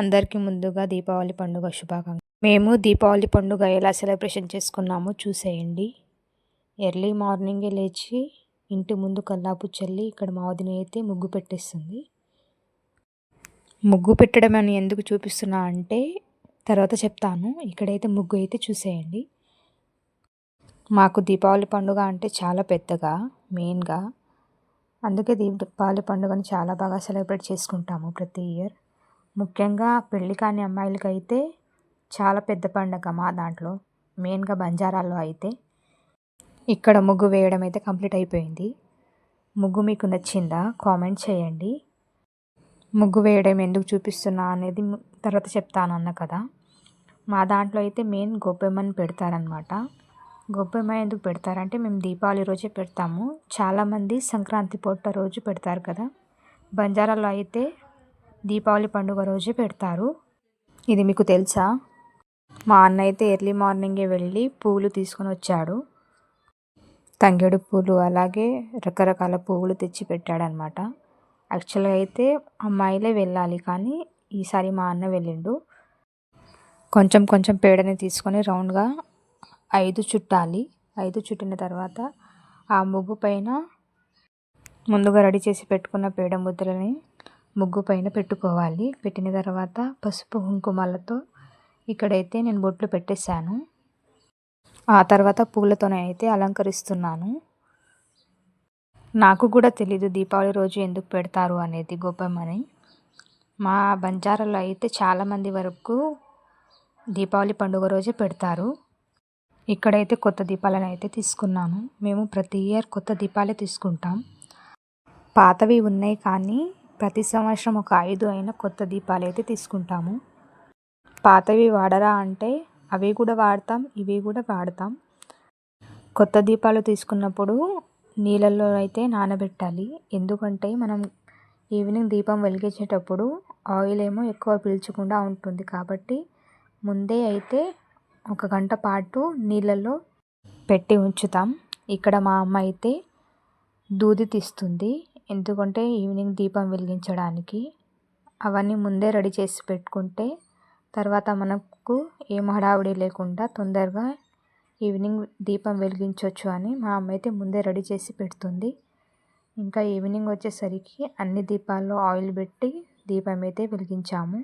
అందరికీ ముందుగా దీపావళి పండుగ శుభాకాంక్ష మేము దీపావళి పండుగ ఎలా సెలబ్రేషన్ చేసుకున్నామో చూసేయండి. ఎర్లీ మార్నింగే లేచి ఇంటి ముందు కల్లాపు చల్లి ఇక్కడ మా వదిన అయితే ముగ్గు పెట్టేస్తుంది. ముగ్గు పెట్టడం అని ఎందుకు చూపిస్తున్నా అంటే తర్వాత చెప్తాను. ఇక్కడైతే ముగ్గు అయితే చూసేయండి. మాకు దీపావళి పండుగ అంటే చాలా పెద్దగా మెయిన్గా. అందుకే దీపావళి పండుగను చాలా బాగా సెలబ్రేట్ చేసుకుంటాము ప్రతి ఇయర్. ముఖ్యంగా పెళ్ళి కాని అమ్మాయిలకి అయితే చాలా పెద్ద పండగ మా దాంట్లో మెయిన్గా బంజారాల్లో అయితే. ఇక్కడ ముగ్గు వేయడం అయితే కంప్లీట్ అయిపోయింది. ముగ్గు మీకు నచ్చిందా కామెంట్ చేయండి. ముగ్గు వేయడం ఎందుకు చూపిస్తున్నా అనేది తర్వాత చెప్తాను అన్న కదా. మా దాంట్లో అయితే మెయిన్ గొబ్బెమ్మని పెడతారనమాట గొబ్బెమ్మ ఎందుకు పెడతారంటే మేము దీపావళి రోజే పెడతాము. చాలామంది సంక్రాంతి పూట రోజు పెడతారు కదా. బంజారాలో అయితే దీపావళి పండుగ రోజే పెడతారు. ఇది మీకు తెలుసా? మా అన్న అయితే ఎర్లీ మార్నింగే వెళ్ళి పూలు తీసుకొని వచ్చాడు. తంగేడు పూలు అలాగే రకరకాల పువ్వులు తెచ్చి పెట్టాడనమాట యాక్చువల్గా అయితే అమ్మాయిలే వెళ్ళాలి కానీ ఈసారి మా అన్న వెళ్ళిండు. కొంచెం కొంచెం పేడని తీసుకొని రౌండ్గా ఐదు చుట్టాలి. ఐదు చుట్టిన తర్వాత ఆ ముగ్గు పైన ముందుగా రెడీ చేసి పెట్టుకున్న పేడ ముద్రని ముగ్గు పైన పెట్టుకోవాలి. పెట్టిన తర్వాత పసుపు కుంకుమలతో ఇక్కడైతే నేను బొట్లు పెట్టేశాను. ఆ తర్వాత పూలతోనే అయితే అలంకరిస్తున్నాను. నాకు కూడా తెలీదు దీపావళి రోజు ఎందుకు పెడతారు అనేది గొప్పమని. మా బంజారాలో అయితే చాలామంది వరకు దీపావళి పండుగ రోజే పెడతారు. ఇక్కడైతే కొత్త దీపాలను అయితే తీసుకున్నాను. మేము ప్రతి ఇయర్ కొత్త దీపాలే తీసుకుంటాం. పాతవి ఉన్నాయి కానీ ప్రతి సంవత్సరం ఒక ఐదు అయిన కొత్త దీపాలు అయితే తీసుకుంటాము. పాతవి వాడరా అంటే అవి కూడా వాడతాం ఇవి కూడా వాడతాం. కొత్త దీపాలు తీసుకున్నప్పుడు నీళ్ళల్లో అయితే నానబెట్టాలి. ఎందుకంటే మనం ఈవినింగ్ దీపం వెలిగించేటప్పుడు ఆయిల్ ఏమో ఎక్కువ పీల్చకుండా ఉంటుంది. కాబట్టి ముందే అయితే ఒక గంట పాటు నీళ్ళల్లో పెట్టి ఉంచుతాం. ఇక్కడ మా అమ్మ అయితే దూది తీస్తుంది. ఎందుకంటే ఈవినింగ్ దీపం వెలిగించడానికి అవన్నీ ముందే రెడీ చేసి పెట్టుకుంటే తర్వాత మనకు ఏం హడావుడి లేకుండా తొందరగా ఈవినింగ్ దీపం వెలిగించవచ్చు అని మా అమ్మ అయితే ముందే రెడీ చేసి పెడుతుంది. ఇంకా ఈవినింగ్ వచ్చేసరికి అన్ని దీపాల్లో ఆయిల్ పెట్టి దీపం అయితే వెలిగించాము.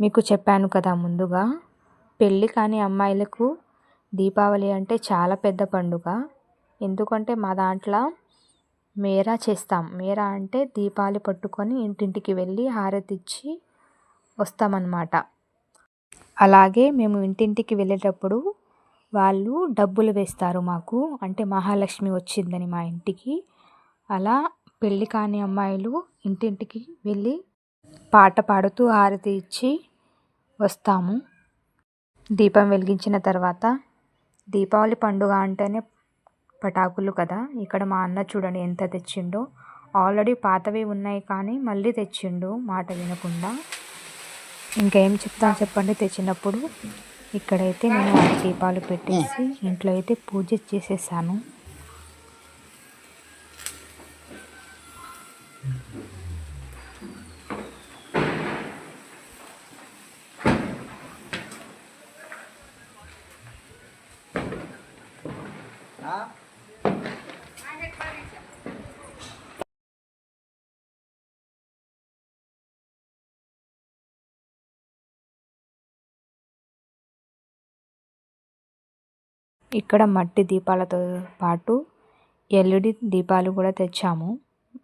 మీకు చెప్పాను కదా ముందుగా. పెళ్ళి కాని అమ్మాయిలకు దీపావళి అంటే చాలా పెద్ద పండుగ. ఎందుకంటే మా దాంట్లో మేరా చేస్తాం. మేరా అంటే దీపాలు పట్టుకొని ఇంటింటికి వెళ్ళి హారతి ఇచ్చి వస్తామన్నమాట. అలాగే మేము ఇంటింటికి వెళ్ళేటప్పుడు వాళ్ళు డబ్బులు వేస్తారు మాకు. అంటే మహాలక్ష్మి వచ్చిందని మా ఇంటికి. అలా పెళ్ళి కాని అమ్మాయిలు ఇంటింటికి వెళ్ళి పాట పాడుతూ హారతి ఇచ్చి వస్తాము. దీపం వెలిగించిన తర్వాత దీపావళి పండుగ అంటేనే పటాకులు కదా. ఇక్కడ మా అన్న చూడండి ఎంత తెచ్చిండో. ఆల్రెడీ పాతవి ఉన్నాయి కానీ మళ్ళీ తెచ్చిండు మాట వినకుండా. ఇంకేం చెప్తాను చెప్పండి తెచ్చినప్పుడు. ఇక్కడైతే నేను దీపాలు పెట్టేసి ఇంట్లో అయితే పూజ చేసేసాను. ఇక్కడ మట్టి దీపాలతో పాటు ఎల్ఈడి దీపాలు కూడా తెచ్చాము.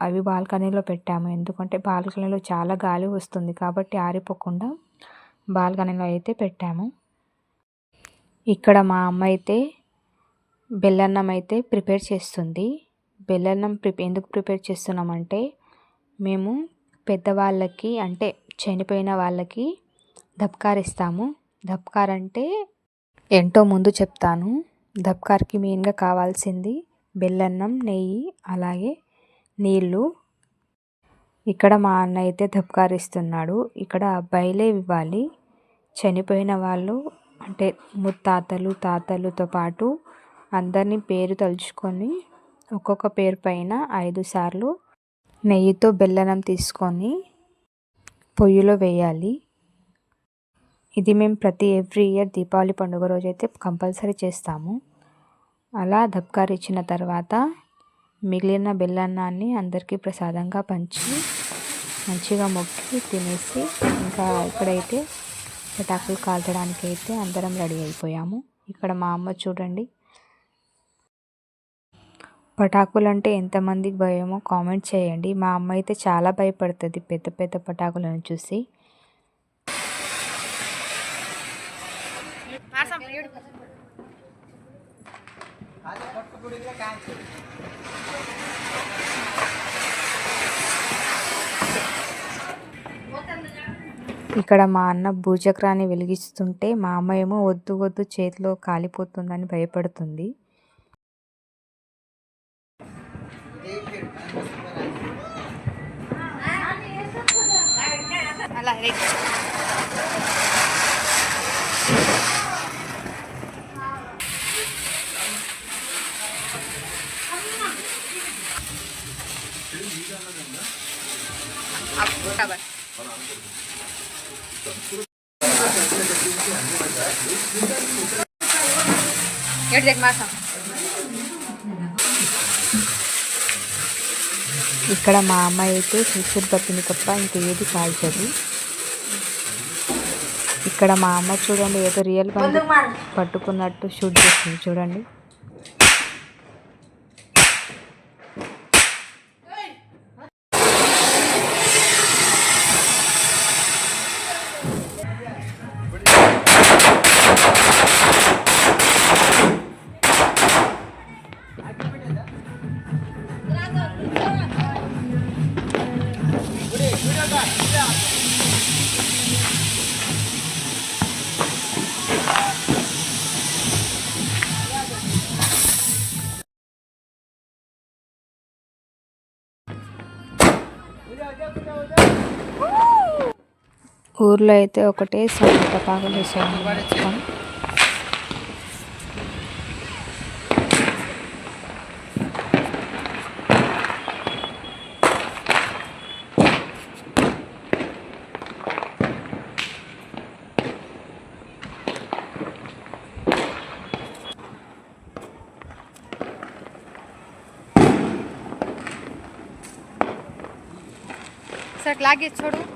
అవి బాల్కనీలో పెట్టాము. ఎందుకంటే బాల్కనీలో చాలా గాలి వస్తుంది కాబట్టి ఆరిపోకుండా బాల్కనీలో అయితే పెట్టాము. ఇక్కడ మా అమ్మ అయితే బెల్లన్నం అయితే ప్రిపేర్ చేస్తుంది. బెల్లన్నం ప్రిపే ఎందుకు ప్రిపేర్ చేస్తున్నామంటే మేము పెద్దవాళ్ళకి అంటే చనిపోయిన వాళ్ళకి ధబ్కార్ ఇస్తాము ధబ్కార్ అంటే ఏంటో ముందు చెప్తాను. దబ్కార్కి మెయిన్గా కావాల్సింది బెల్లన్నం నెయ్యి అలాగే నీళ్ళు. ఇక్కడ మా అన్న అయితే దబ్కార్ ఇస్తున్నాడు. ఇక్కడ అబ్బాయిలే ఇవ్వాలి. చనిపోయిన వాళ్ళు అంటే ముత్తాతలు తాతలతో పాటు అందరినీ పేరు తలుచుకొని ఒక్కొక్క పేరు పైన ఐదు సార్లు నెయ్యితో బెల్లనం తీసుకొని పొయ్యిలో వేయాలి. ఇది మేము ప్రతి ఎవ్రీ ఇయర్ దీపావళి పండుగ రోజు అయితే కంపల్సరీ చేస్తాము. అలా దబ్కార్ ఇచ్చిన తర్వాత మిగిలిన బెల్లన్నాన్ని అందరికీ ప్రసాదంగా పంచి మంచిగా మొక్కి తినేసి ఇంకా ఇక్కడైతే పటాకులు కాల్చడానికి అయితే అందరం రెడీ అయిపోయాము. ఇక్కడ మా అమ్మ చూడండి. పటాకులు అంటే ఎంతమందికి భయమో కామెంట్ చేయండి. మా అమ్మ అయితే చాలా భయపడుతుంది పెద్ద పెద్ద పటాకులను చూసి. ఇక్కడ మా అన్న భూచక్రాన్ని వెలిగిస్తుంటే మా అమ్మ ఏమో వద్దు వద్దు చేతిలో కాలిపోతుందని భయపడుతుంది. అలా ఇక్కడ మా అమ్మాయి అయితే చిత్తూరు పట్టింది తప్ప ఇంకా ఏది కాల్చదు. ఇక్కడ మా అమ్మ చూడండి ఏదో రియల్ పట్టుకున్నట్టు షూట్ చేస్తుంది చూడండి. ఊర్లో అయితే ఒకటే టపాకులు వేసాము మొత్తం सर लागे छोड़ो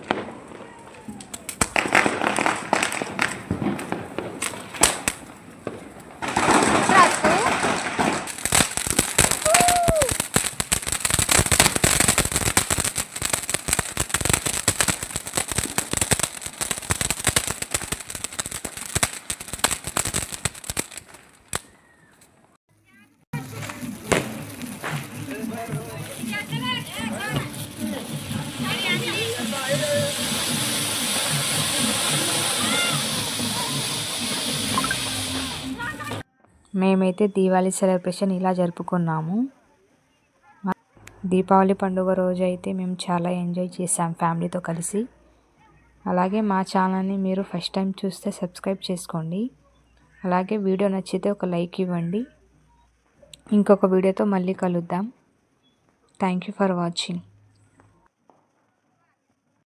మేమైతే దీపావళి సెలబ్రేషన్ ఇలా జరుపుకున్నాము. దీపావళి పండుగ రోజు అయితే మేము చాలా ఎంజాయ్ చేసాం ఫ్యామిలీతో కలిసి. అలాగే మా ఛానల్ని మీరు ఫస్ట్ టైం చూస్తే సబ్స్క్రైబ్ చేసుకోండి. అలాగే వీడియో నచ్చితే ఒక లైక్ ఇవ్వండి. ఇంకొక వీడియోతో మళ్ళీ కలుద్దాం. Thank you for watching.